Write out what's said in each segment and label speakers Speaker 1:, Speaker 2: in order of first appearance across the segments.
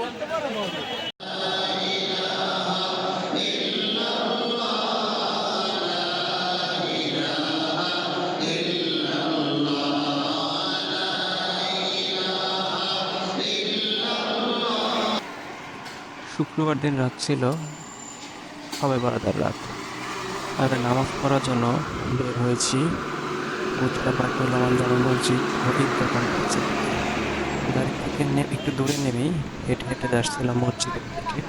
Speaker 1: শুক্রবার দিন রাত ছিল, সবে বারাদার রাত। আর নামাজ পড়ার জন্য বের হয়েছি। উত্তরা পাকুল্লামান জামা মসজিদ হবিব দোকান কাছে গাড়ি থেকে একটু দূরে নেমেই হেঁটে হেঁটে যাচ্ছিলাম মসজিদের দিকে।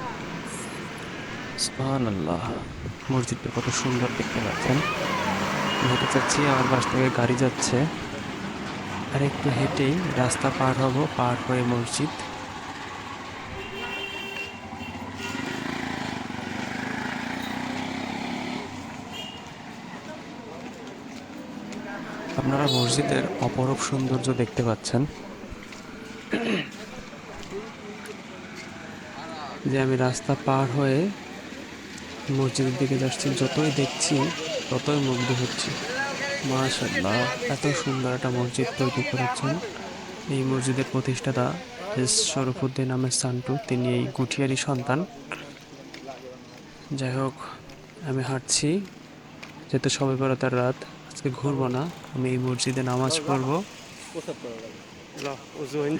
Speaker 1: আল্লাহ মসজিদটা কত সুন্দর দেখতে পাচ্ছেন। হেঁটে যাচ্ছি আমার পাশ থেকে গাড়ি যাচ্ছে। আর একটু হেঁটেই রাস্তা পার হব, পার হয়ে মসজিদ। আপনারা মসজিদের অপরূপ সৌন্দর্য দেখতে পাচ্ছেন। যে আমি রাস্তা পার হয়ে মসজিদের দিকে যাচ্ছি, যতই দেখছি ততই মুগ্ধ হচ্ছি। মাশাল্লাহ এত সুন্দর একটা মসজিদ তৈরি করেছেন। এই মসজিদের প্রতিষ্ঠাতা শরফুদ্দিন আহমেদ সান্টু, তিনি এই গুঠিয়ারি সন্তান। যাই হোক, আমি হাঁটছি, যেহেতু সবাই বরাতার রাত, আজকে ঘুরবো না, আমি এই মসজিদে নামাজ পড়ব।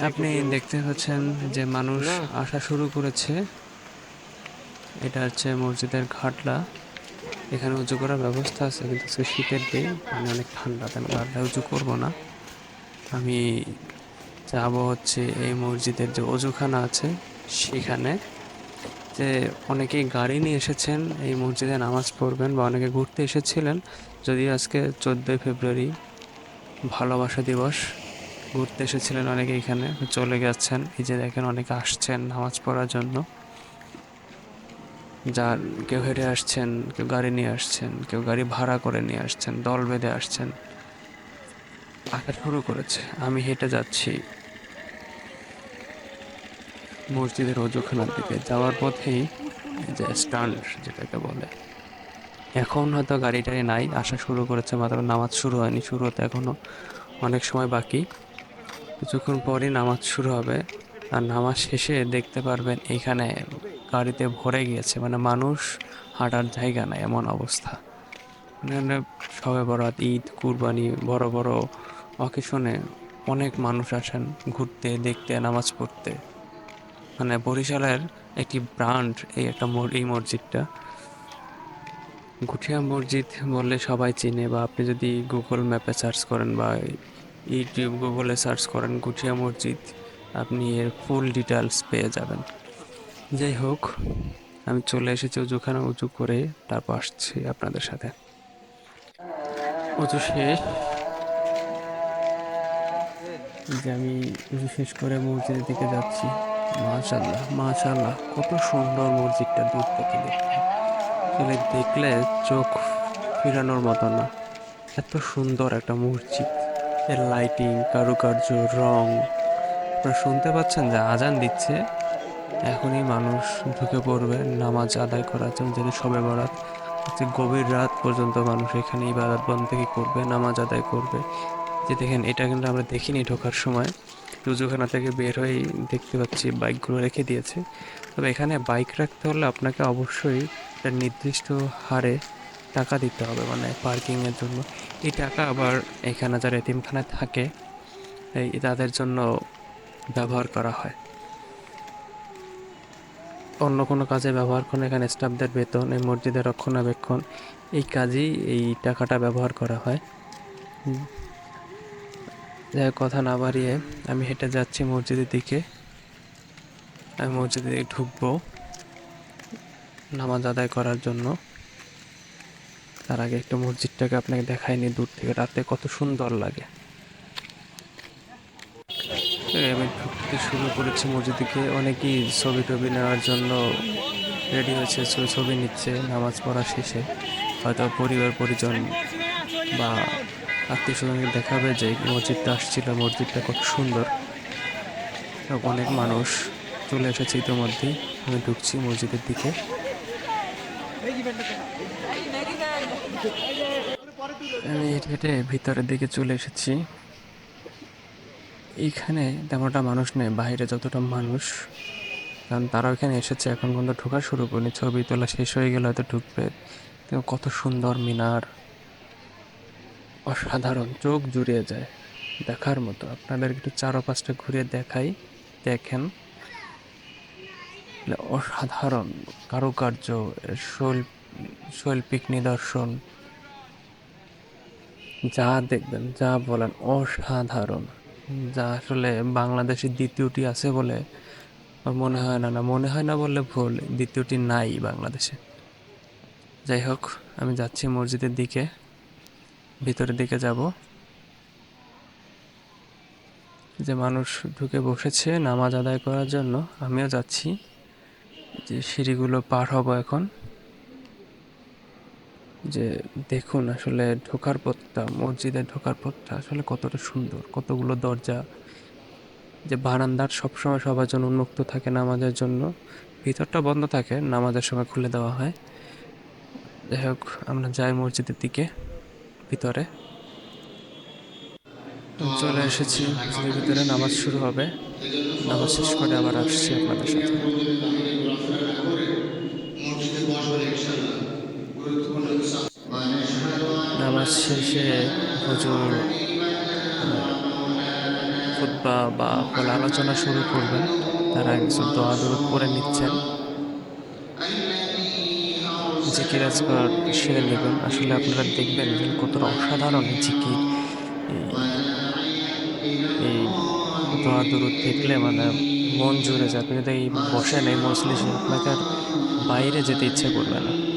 Speaker 1: আপনি দেখতে পাচ্ছেন যে মানুষ আসা শুরু করেছে। এটা হচ্ছে মসজিদের ঘাটলা। এখানে উঁচু করার ব্যবস্থা আছে, কিন্তু শীতের দিন মানে অনেক ঠান্ডা, তাই ঘাটলা উঁচু করব না। আমি যাব হচ্ছে এই মসজিদের যে অজুখানা আছে, সেখানে। যে অনেকেই গাড়ি নিয়ে এসেছেন, এই মসজিদে নামাজ পড়বেন বা অনেকে ঘুরতে এসেছিলেন। যদিও আজকে চোদ্দোই ফেব্রুয়ারি ভালোবাসা দিবস ঘুরতে এসেছিলেন অনেকে এখানে, চলে গেছেন। এই যে দেখেন অনেকে আসছেন নামাজ পড়ার জন্য। যার কেউ হেঁটে আসছেন, কেউ গাড়ি নিয়ে আসছেন, কেউ গাড়ি ভাড়া করে নিয়ে আসছেন, দল বেঁধে আসছেন। আঁকা শুরু করেছে। আমি হেঁটে যাচ্ছি। মসজিদের অজুখানার দিকে। যাওয়ার পথেই যে স্ট্যান্ড যেটাকে বলে, এখন হয়তো গাড়ি নাই। আসা শুরু করেছে, মাত্র নামাজ শুরু হয়নি, শুরু হতে এখনও অনেক সময় বাকি। কিছুক্ষণ পরই নামাজ শুরু হবে। আর নামাজ শেষে দেখতে পারবেন এখানে গাড়িতে ভরে গিয়েছে। মানে মানুষ হাঁটার জায়গা নাই, এমন অবস্থা। মানে সবে বরাত, ঈদ, কুরবানি, বড় বড় অকেশনে অনেক মানুষ আসেন ঘুরতে, দেখতে, নামাজ পড়তে। মানে বরিশালের একটি ব্র্যান্ড এই একটা এই মসজিদটা। গুঠিয়া মসজিদ বললে সবাই চিনে বা আপনি যদি গুগল ম্যাপে সার্চ করেন বা ইউটিউব, গুগলে সার্চ করেন গুঠিয়া মসজিদ, আপনি এর ফুল ডিটেলস পেয়ে যাবেন। যাই হোক, আমি চলে এসেছি উজুখানা উঁচু করে তারপর আসছি আপনাদের সাথে। উঁচু শেষ। যে আমি উঁচু শেষ করে মসজিদের দিকে যাচ্ছি। মাশাল্লাহ মাশাল্লাহ কত সুন্দর মসজিদটা দূর থেকে দেখতে। দেখলে চোখ ফিরানোর মতো না। এত সুন্দর একটা মসজিদ। এর লাইটিং কারুকার্য, রং। আপনারা শুনতে পাচ্ছেন যে আজান দিচ্ছে। এখনই মানুষ ঢুকে পড়বে, নামাজ আদায় করার জন্য যেহেতু সবে বরাত। হচ্ছে গভীর রাত পর্যন্ত মানুষ এখানে ইবাদত বন্দেগী করবে, নামাজ আদায় করবে। যে দেখেন, এটা কিন্তু আমরা দেখিনি ঢোকার সময়। রুজুখানা থেকে বের হয়ে দেখতে পাচ্ছি বাইকগুলো রেখে দিয়েছে। তবে এখানে বাইক রাখতে হলে আপনাকে অবশ্যই একটা নির্দিষ্ট হারে টাকা দিতে হবে মানে পার্কিংয়ের জন্য। এই টাকা আবার এখানে যারা এতিমখানায় থাকে, এই তাদের জন্য ব্যবহার করা হয়। অন্য কোনো কাজে ব্যবহার করেন, এখানে স্টাফদের বেতন, এই মসজিদের রক্ষণাবেক্ষণ, এই কাজেই এই টাকাটা ব্যবহার করা হয়। যাই কথা না বাড়িয়ে আমি হেঁটে যাচ্ছি মসজিদের দিকে। আমি মসজিদে ঢুকবো, নামাজ আদায় করার জন্য। তার আগে একটু মসজিদটাকে আপনাকে দেখাইনি দূর থেকে, রাতে কত সুন্দর লাগে। আমি ঢুকতে শুরু করেছি মসজিদকে, অনেকেই ছবি টবি নেওয়ার জন্য রেডি হয়েছে, ছবি নিচ্ছে, নামাজ পড়া শেষে। হয়তো পরিবার, পরিজন বা আত্মীয় স্বজনকে দেখাবে যে মসজিদটা আসছিল, মসজিদটা কত সুন্দর। অনেক মানুষ চলে এসেছে ইতিমধ্যেই। আমি ঢুকছি মসজিদের দিকে। আমি হেঁটে ভিতরের দিকে চলে এসেছি। এইখানে তেমনটা মানুষ নেই, বাইরে যতটা মানুষ। কারণ তারা ওখানে এসেছে, এখন পর্যন্ত ঢোকা শুরু করেনি, ছবি তোলা শেষ হয়ে গেলে হয়তো ঢুকবে। কত সুন্দর মিনার। অসাধারণ, চোখ জুড়িয়ে যায় দেখার মতো। আপনাদের একটু চারপাশটা ঘুরে দেখাই, দেখেন। অসাধারণ কারুকার্য, শৈল, শৈল্পিক নিদর্শন। যা দেখবেন, যা বলেন, অসাধারণ। যা আসলে বাংলাদেশে দ্বিতীয়টি আছে বলে মনে হয় না না মনে হয় না বললে ভুল, দ্বিতীয়টি নাই বাংলাদেশে। যাই হোক, আমি যাচ্ছি মসজিদের দিকে, ভিতরের দিকে যাব। যে মানুষ ঢুকে বসেছে নামাজ আদায় করার জন্য, আমিও যাচ্ছি। যে সিঁড়িগুলো পার হব এখন। যে দেখুন আসলে ঢোকার পথটা, মসজিদে ঢোকার পথটা আসলে কতটা সুন্দর, কতগুলো দরজা। যে বারান্দার সবসময় সবার জন্য উন্মুক্ত থাকে নামাজের জন্য, ভিতরটা বন্ধ থাকে, নামাজের সময় খুলে দেওয়া হয়। যাই হোক, আমরা যাই মসজিদের দিকে, ভিতরে। চলে এসেছি ভিতরে, নামাজ শুরু হবে। নামাজ শেষ করে আবার আসছি আপনাদের সাথে নামাজ শেষে হুজুর খুতবা বা ফল আলোচনা শুরু করবেন। তারা কিছু দোয়া দরুদ করে নিচ্ছেন। জিকির আজকার সেরে নেবেন। আসলে আপনারা দেখবেন যে কতটা অসাধারণ জিকির। এই- দোয়া দরুদ দেখলে মানে মন জুড়ে যায় আপনি যদি বসেন এই মজলিসে, আপনাকে আর বাইরে যেতে ইচ্ছে করবে না।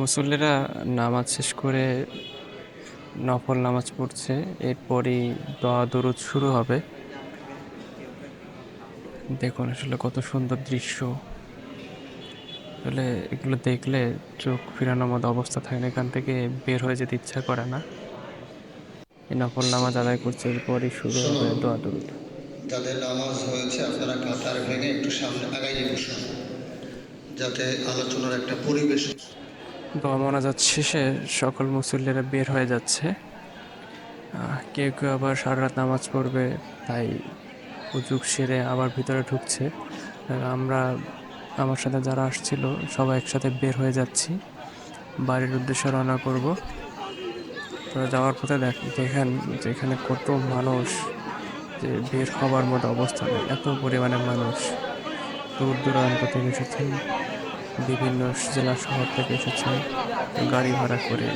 Speaker 1: মুসল্লিরা নামাজ শেষ করে নফল নামাজ পড়ছে। এরপরই দোয়া দরুদ শুরু হবে। দেখুন আসলে কত সুন্দর দৃশ্য। আসলে এগুলো দেখলে চোখ ফিরানোর মতো অবস্থা থাকে না, এখান থেকে বের হয়ে যেতে ইচ্ছা করে না। এই নফল নামাজ আদায় করছে, এরপরই শুরু হবে দোয়া দরুদ।
Speaker 2: যাদের নামাজ হয়েছে, আপনারা কাতার ভেঙে একটু সামনে আগাইয়ে বসুন। যাতে আলোচনার একটা পরিবেশ
Speaker 1: দোয়া মোনাজাত শেষে সকল মুসল্লিরা বের হয়ে যাচ্ছে। কেউ কেউ আবার সারা রাত নামাজ পড়বে, তাই উজুক সেরে আবার ভিতরে ঢুকছে। আমরা, আমার সাথে যারা আসছিল, সবাই একসাথে বের হয়ে যাচ্ছি। বাড়ির উদ্দেশ্যে রওনা করব। তো যাওয়ার পথে দেখ, দেখেন যেখানে কত মানুষ, যে বের হবার মতো অবস্থা। এত পরিমাণে মানুষ দূর দূরান্ত থেকে এসেছেন বিভিন্ন জেলা শহর থেকে এসেছেন গাড়ি ভাড়া করে।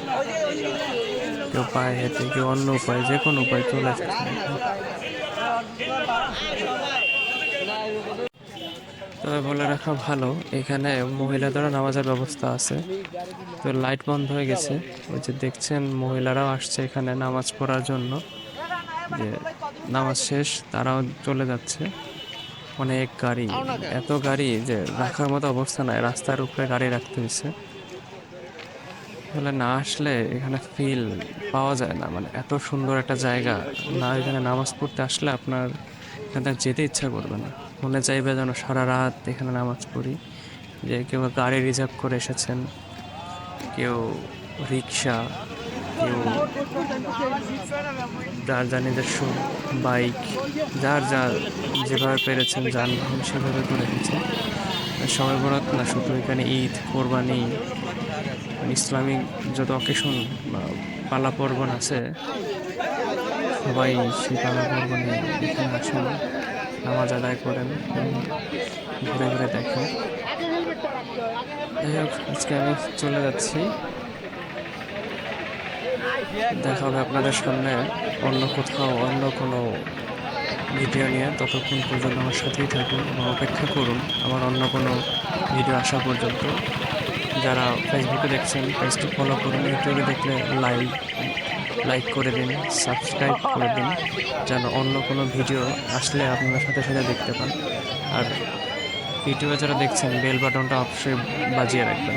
Speaker 1: কেউ পায়ে হেঁটে, কেউ অন্য উপায়, যে কোনো উপায় চলে এসেছেন তবে বলে রাখা ভালো, এখানে মহিলাদেরও নামাজের ব্যবস্থা আছে। তো লাইট বন্ধ হয়ে গেছে। ওই যে দেখছেন, মহিলারাও আসছে এখানে নামাজ পড়ার জন্য। যে নামাজ শেষ, তারাও চলে যাচ্ছে। অনেক গাড়ি, এত গাড়ি যে রাখার মতো অবস্থা নাই, রাস্তার উপরে গাড়ি রাখতে হয়েছে। আসলে না আসলে এখানে ফিল পাওয়া যায় না মানে এত সুন্দর একটা জায়গা, না এখানে নামাজ পড়তে আসলে আপনার এখানে যেতে ইচ্ছা করবে না। মনে চাইবে যেন সারা রাত এখানে নামাজ পড়ি, যে কেউ গাড়ি রিজার্ভ করে এসেছেন, কেউ রিক্সা কেউ যার যার নিজস্ব বাইক, যার যা যেভাবে পেরেছেন যানবাহন সেভাবে করে এসেছে সবাই বরাত না, শুধু এখানে ঈদ, কোরবানি, ইসলামিক যত অকেশন বা পালা পর্বণ আছে, সবাই সেই পালা পর্বণে এখানে আসেন, নামাজ আদায় করেন ঘুরে ঘুরে দেখেন। যাই হোক, আজকে আমি চলে যাচ্ছি। দেখা হবে আপনাদের সামনে অন্য কোথাও, অন্য কোনো ভিডিও নিয়ে। ততক্ষণ পর্যন্ত আমার সাথেই থাকুন এবং অপেক্ষা করুন আমার অন্য কোনো ভিডিও আসা পর্যন্ত। যারা ফেসবুকে দেখছেন, পেজটি ফলো করুন ইউটিউবে দেখলে লাইক লাইক করে দিন সাবস্ক্রাইব করে দিন, যেন অন্য কোনো ভিডিও আসলে আপনারা সাথে সাথে দেখতে পান। আর ইউটিউবে যারা দেখছেন বেল বাটনটা অবশ্যই বাজিয়ে রাখবেন।